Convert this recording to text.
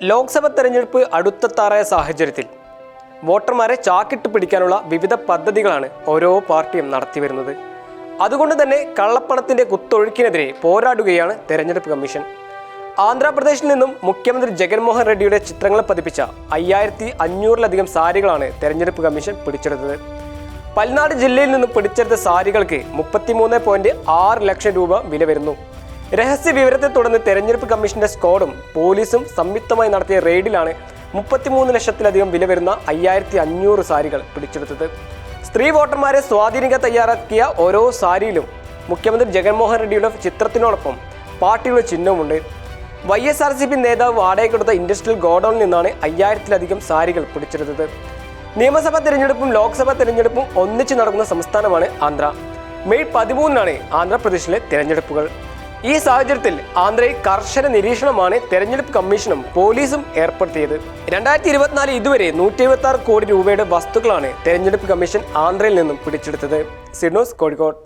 ലോക്സഭ തെരഞ്ഞെടുപ്പ് അടുത്തെത്താറായ സാഹചര്യത്തിൽ വോട്ടർമാരെ ചാക്കിട്ട് പിടിക്കാനുള്ള വിവിധ പദ്ധതികളാണ് ഓരോ പാർട്ടിയും നടത്തിവരുന്നത് അതുകൊണ്ട് തന്നെ കള്ളപ്പണത്തിന്റെ കുത്തൊഴുക്കിനെതിരെ പോരാടുകയാണ് തെരഞ്ഞെടുപ്പ് കമ്മീഷൻ. ആന്ധ്രാപ്രദേശിൽ നിന്നും മുഖ്യമന്ത്രി ജഗൻമോഹൻ റെഡ്ഡിയുടെ ചിത്രങ്ങൾ പതിപ്പിച്ച അയ്യായിരത്തി അഞ്ഞൂറിലധികം സാരികളാണ് തെരഞ്ഞെടുപ്പ് കമ്മീഷൻ പിടിച്ചെടുത്തത്. പൽനാട് ജില്ലയിൽ നിന്നും പിടിച്ചെടുത്ത സാരികൾക്ക് മുപ്പത്തിമൂന്ന് പോയിന്റ് ആറ് ലക്ഷം രൂപ വില വരുന്നു. രഹസ്യ വിവരത്തെ തുടർന്ന് തെരഞ്ഞെടുപ്പ് കമ്മീഷന്റെ സ്കോഡും പോലീസും സംയുക്തമായി നടത്തിയ റെയ്ഡിലാണ് മുപ്പത്തിമൂന്ന് ലക്ഷത്തിലധികം വില വരുന്ന അയ്യായിരത്തി അഞ്ഞൂറ് സാരികൾ പിടിച്ചെടുത്തത്. സ്ത്രീ വോട്ടർമാരെ സ്വാധീനിക്കാൻ തയ്യാറാക്കിയ ഓരോ സാരിയിലും മുഖ്യമന്ത്രി ജഗൻമോഹൻ റെഡ്ഡിയുടെ ചിത്രത്തിനോടൊപ്പം പാർട്ടിയുടെ ചിഹ്നവുമുണ്ട്. Y S R C P നേതാവ് വാടകയ്ക്കെടുത്ത ഇൻഡസ്ട്രിയൽ ഗോഡൌണിൽ നിന്നാണ് അയ്യായിരത്തിലധികം സാരികൾ പിടിച്ചെടുത്തത്. നിയമസഭാ തെരഞ്ഞെടുപ്പും ലോക്സഭാ തെരഞ്ഞെടുപ്പും ഒന്നിച്ച് നടക്കുന്ന സംസ്ഥാനമാണ് ആന്ധ്ര. മെയ് പതിമൂന്നിനാണ് ആന്ധ്രാപ്രദേശിലെ തെരഞ്ഞെടുപ്പുകൾ. ഈ സാഹചര്യത്തിൽ ആന്ധ്രയിൽ കർശന നിരീക്ഷണമാണ് തെരഞ്ഞെടുപ്പ് കമ്മീഷനും പോലീസും ഏർപ്പെടുത്തിയത്. രണ്ടായിരത്തി ഇരുപത്തിനാല് ഇതുവരെ നൂറ്റി എഴുപത്തി ആറ് കോടി രൂപയുടെ വസ്തുക്കളാണ് തെരഞ്ഞെടുപ്പ് കമ്മീഷൻ ആന്ധ്രയിൽ നിന്നും പിടിച്ചെടുത്തത്. സിഡ്നോസ് കോഴിക്കോട്.